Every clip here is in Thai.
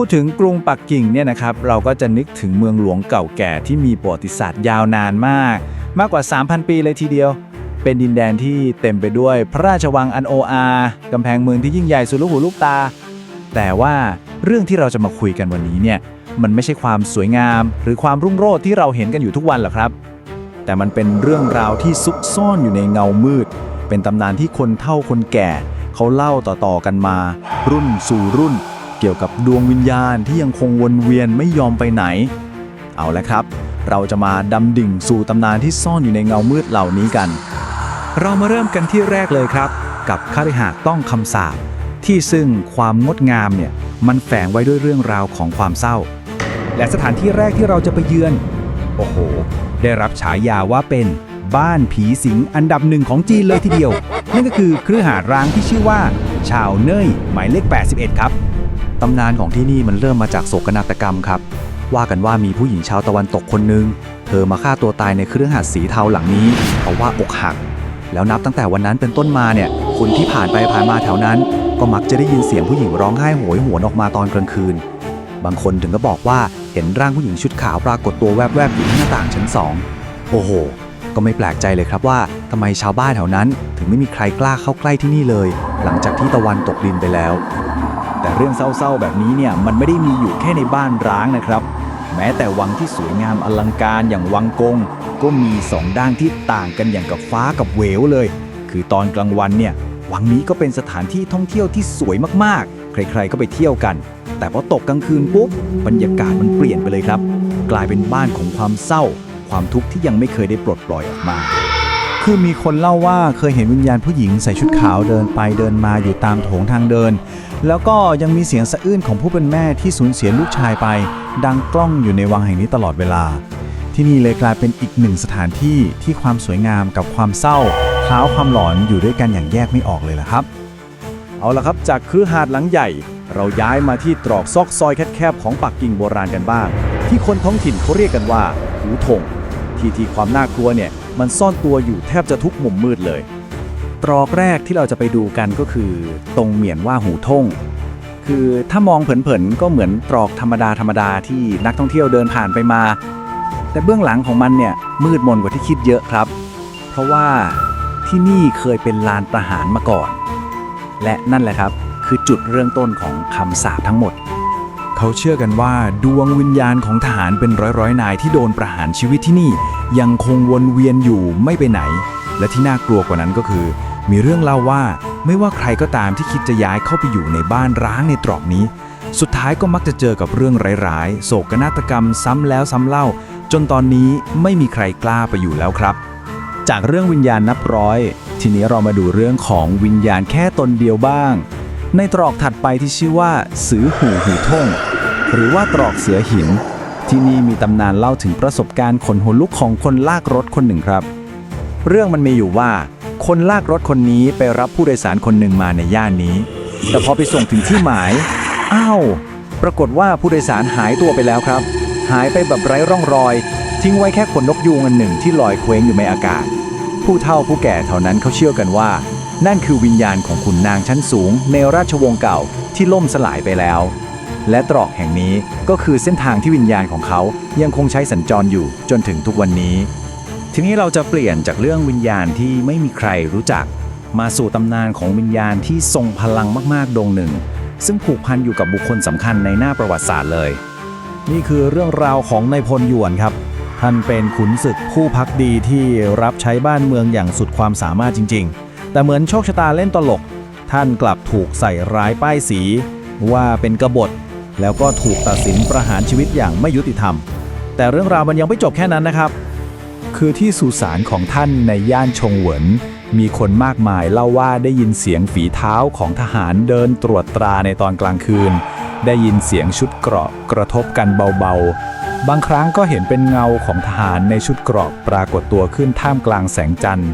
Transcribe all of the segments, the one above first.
พูดถึงกรุงปักกิ่งเนี่ยนะครับเราก็จะนึกถึงเมืองหลวงเก่าแก่ที่มีประวัติศาสตร์ยาวนานมาก มากกว่า 3,000 ปีเลยทีเดียว เป็นดินแดนที่เต็มไปด้วยพระราชวังอันโออากำแพงเมืองที่ยิ่งใหญ่สุดลูกหูลูกตา แต่ว่าเรื่องที่เราจะมาคุยกันวันนี้เนี่ยมันไม่ใช่ความสวยงาม หรือความรุ่งโรจน์ที่เราเห็นกันอยู่ทุกวันหรอกครับ แต่มันเป็นเรื่องราวที่ซุกซ่อนอยู่ในเงามืด เป็นตำนานที่คนเฒ่าคนแก่ เขาเล่าต่อๆกันมา รุ่นสู่รุ่น เกี่ยวกับดวงวิญญาณที่ยังคงวนเวียนไม่ยอมไปไหน เอาละครับ เราจะมาดำดิ่งสู่ตำนานที่ซ่อนอยู่ในเงามืดเหล่านี้กัน เรามาเริ่มกันที่แรกเลยครับ กับคฤหาสน์ต้องคำสาปที่ซึ่งความงดงามเนี่ยมันแฝงไว้ด้วยเรื่องราวของความเศร้า และสถานที่แรกที่เราจะไปเยือน โอ้โห ได้รับฉายาว่าเป็นบ้านผีสิงอันดับหนึ่งของจีนเลยทีเดียว นั่นก็คือเครือหาร้างที่ชื่อว่า ชาวเน่ยหมายเลข 81 ครับ ตำนานของที่นี่มันเริ่มมาจากโศกนาฏกรรมครับ ว่ากันว่ามีผู้หญิงชาวตะวันตกคนหนึ่งเธอมาฆ่าตัวตายในเครื่องหัสสีเทาหลังนี้เพราะว่าอกหัก แล้วนับตั้งแต่วันนั้นเป็นต้นมาเนี่ยคนที่ผ่านไปผ่านมาแถวนั้น ก็มักจะได้ยินเสียงผู้หญิงร้องไห้โหยหวนออกมาตอนกลางคืน บางคนถึงก็บอกว่าเห็นร่างผู้หญิงชุดขาวปรากฏตัวแวบๆอยู่ที่หน้าต่างชั้นสองโอ้โห ก็ไม่แปลกใจเลยครับว่าทำไมชาวบ้านแถวนั้น ถึงไม่มีใครกล้าเข้าใกล้ที่นี่เลย หลังจากที่ตะวันตกดินไปแล้ว แต่เรื่องเศร้าๆ แบบนี้เนี่ยมันไม่ได้มีอยู่แค่ในบ้านร้างนะครับ แม้แต่วังที่สวยงามอลังการอย่างวังกง ก็มีสองด้านที่ต่างกันอย่างกับฟ้ากับเหวเลย คือตอนกลางวันเนี่ยวังนี้ก็เป็นสถานที่ท่องเที่ยวที่สวยมากๆ ใครๆก็ไปเที่ยวกัน แต่พอตกกลางคืนปุ๊บบรรยากาศมันเปลี่ยนไปเลยครับ กลายเป็นบ้านของความเศร้า ความทุกข์ที่ยังไม่เคยได้ปลดปล่อยออกมา คือมีคนเล่าว่าเคยเห็นวิญญาณผู้หญิงใส่ชุดขาวเดินไปเดินมาอยู่ตามโถงทางเดิน แล้วก็ยังมีเสียงสะอื้นของผู้เป็นแม่ที่สูญเสียลูกชายไป ดังกล้องอยู่ในวังแห่งนี้ตลอดเวลา ที่นี่เลยกลายเป็นอีกหนึ่งสถานที่ที่ความสวยงามกับความเศร้าคล้าวความหลอนอยู่ด้วยกันอย่างแยกไม่ออกเลยล่ะครับ เอาละครับจากคฤหาสน์หลังใหญ่ เราย้ายมาที่ตรอกซอกซอยแคบๆของปักกิ่งโบราณกันบ้าง ที่คนท้องถิ่นเขาเรียกกันว่าหูถง ที่ที่ความน่ากลัวเนี่ยมันซ่อนตัวอยู่แทบจะทุกมุมมืดเลย ตรอกแรกที่เราจะไปดูกันก็คือ ตรงเหมียนว่าหูท่ง คือถ้ามองเผินๆก็เหมือนตรอกธรรมดาธรรมดาที่นักท่องเที่ยวเดินผ่านไปมา แต่เบื้องหลังของมันเนี่ยมืดมนกว่าที่คิดเยอะครับ เพราะว่าที่นี่เคยเป็นลานประหารมาก่อน และนั่นแหละครับคือจุดเริ่มต้นของคำสาปทั้งหมด เขาเชื่อกันว่าดวงวิญญาณของทหารเป็นร้อยๆนายที่โดนประหารชีวิตที่นี่ ยังคงวนเวียนอยู่ไม่ไปไหน และที่น่ากลัวกว่านั้นก็คือ มีเรื่องเล่าว่าไม่ว่าใครก็ตามที่คิดจะย้ายเข้าไปอยู่ในบ้านร้างในตรอกนี้ สุดท้ายก็มักจะเจอกับเรื่องร้ายๆโศกนาฏกรรมซ้ำแล้วซ้ำเล่า จนตอนนี้ไม่มีใครกล้าไปอยู่แล้วครับ จากเรื่องวิญญาณนับร้อย ทีนี้เรามาดูเรื่องของวิญญาณแค่ตนเดียวบ้าง ในตรอกถัดไปที่ชื่อว่า สือหูหูท่ง หรือว่าตรอกเสือหิน ที่นี่มีตำนานเล่าถึงประสบการณ์ขนหัวลุกของคนลากรถคนหนึ่งครับ เรื่องมันมีอยู่ว่า คนลากรถคนนี้ไปรับผู้โดยสารคนหนึ่งมาในย่านนี้ แต่พอไปส่งถึงที่หมาย อ้าว ปรากฏว่าผู้โดยสารหายตัวไปแล้วครับ หายไปแบบไร้ร่องรอย ทิ้งไว้แค่ขนนกยูงอันหนึ่งที่ลอยเคว้งอยู่ในอากาศ ผู้เฒ่าผู้แก่เท่านั้นเขาเชื่อกันว่า นั่นคือวิญญาณของขุนนางชั้นสูงในราชวงศ์เก่าที่ล่มสลายไปแล้ว และตรอกแห่งนี้ก็คือเส้นทางที่วิญญาณของเขายังคงใช้สัญจรอยู่จนถึงทุกวันนี้ ทีนี้เราจะเปลี่ยนจากเรื่องวิญญาณที่ไม่มีใครรู้จัก มาสู่ตำนานของวิญญาณที่ทรงพลังมากๆดวงหนึ่ง ซึ่งผูกพันอยู่กับบุคคลสำคัญในหน้าประวัติศาสตร์เลย นี่คือเรื่องราวของนายพลหยวนครับท่านเป็นขุนศึกผู้พักดีที่รับใช้บ้านเมืองอย่างสุดความสามารถจริง ๆ แต่เหมือนโชคชะตาเล่นตลก ท่านกลับถูกใส่ร้ายป้ายสี ว่าเป็นกบฏ แล้วก็ถูกตัดสินประหารชีวิตอย่างไม่ยุติธรรม แต่เรื่องราวมันยังไม่จบแค่นั้นนะครับ คือที่สุสานของท่านในย่านชงเหวินมีคนมากมายเล่าว่าได้ยินเสียงฝีเท้าของทหารเดินตรวจตราในตอนกลางคืน ได้ยินเสียงชุดเกราะกระทบกันเบาๆ บางครั้งก็เห็นเป็นเงาของทหารในชุดเกราะปรากฏตัวขึ้นท่ามกลางแสงจันทร์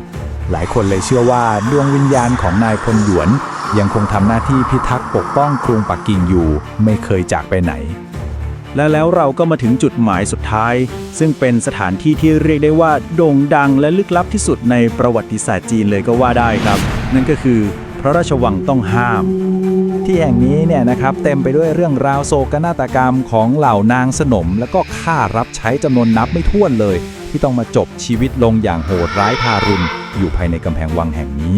หลายคนเลยเชื่อว่าดวงวิญญาณของนายพลหยวน ยังคงทำหน้าที่พิทักษ์ปกป้องกรุงปักกิ่งอยู่ ไม่เคยจากไปไหน และแล้วเราก็มาถึงจุดหมายสุดท้าย ซึ่งเป็นสถานที่ที่เรียกได้ว่าโด่งดังและลึกลับที่สุดในประวัติศาสตร์จีนเลยก็ว่าได้ครับ นั่นก็คือพระราชวังต้องห้าม ที่แห่งนี้เนี่ยนะครับเต็มไปด้วยเรื่องราวโศกนาฏกรรมของเหล่านางสนม แล้วก็ข้ารับใช้จำนวนนับไม่ถ้วนเลย ที่ต้องมาจบชีวิตลงอย่างโหดร้ายทารุณ อยู่ภายในกำแพงวังแห่งนี้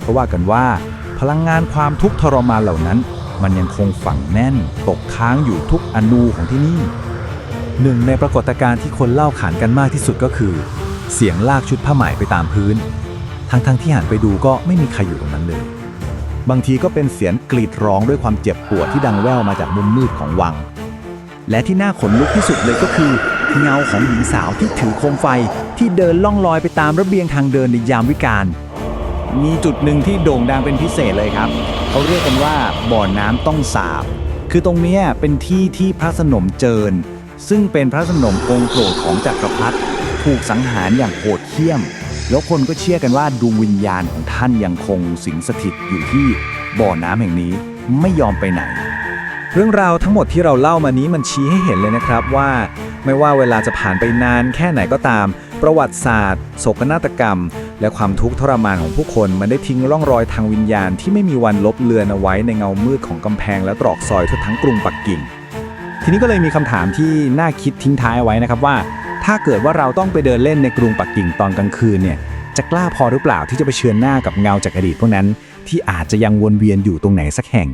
เพราะว่ากันว่า พลังงานความทุกข์ทรมานเหล่านั้น มันยังคงฝังแน่น ตกค้างอยู่ทุกอนูของที่นี่ หนึ่งในปรากฏการณ์ที่คนเล่าขานกันมากที่สุดก็คือ เสียงลากชุดผ้าไหมไปตามพื้น ทั้งๆที่หันไปดูก็ไม่มีใครอยู่ตรงนั้นเลย บางทีก็เป็นเสียงกรีดร้องด้วยความเจ็บปวดที่ดังแว่วมาจากมุมมืดของวัง และที่น่าขนลุกที่สุดเลยก็คือ เงาของหญิงสาวที่ถือโคมไฟที่เดินล่องลอยไปตามระเบียงทางเดินในยามวิกาลมีจุดหนึ่งที่โด่งดังเป็นพิเศษเลยครับ เขาเรียกกันว่าบ่อน้ำต้องสาบ คือตรงนี้เป็นที่ที่พระสนมเจิญ ซึ่งเป็นพระสนมองค์โปรดของจักรพรรดิถูกสังหารอย่างโหดเหี้ยม แล้วคนก็เชื่อกันว่าดวงวิญญาณของท่านยังคงสิงสถิตอยู่ที่บ่อน้ำแห่งนี้ไม่ยอมไปไหน เรื่องราวทั้งหมดที่เราเล่ามานี้มันชี้ให้เห็นเลยนะครับว่า ไม่ว่าเวลาจะผ่านไปนานแค่ไหนก็ตาม ประวัติศาสตร์โศกนาฏกรรม และความทุกข์ทรมานของผู้คนมันได้ทิ้งร่องรอยทางวิญญาณที่ไม่มีวันลบเลือนเอาไว้ในเงามืดของกำแพงและตรอกซอยทั่วทั้งกรุงปักกิ่ง ทีนี้ก็เลยมีคำถามที่น่าคิดทิ้งท้ายไว้นะครับว่า ถ้าเกิดว่าเราต้องไปเดินเล่นในกรุงปักกิ่งตอนกลางคืนเนี่ยจะกล้าพอหรือเปล่าที่จะไปเชิญหน้ากับเงาจากอดีตพวกนั้น ที่อาจจะยังวนเวียนอยู่ตรงไหนสักแห่ง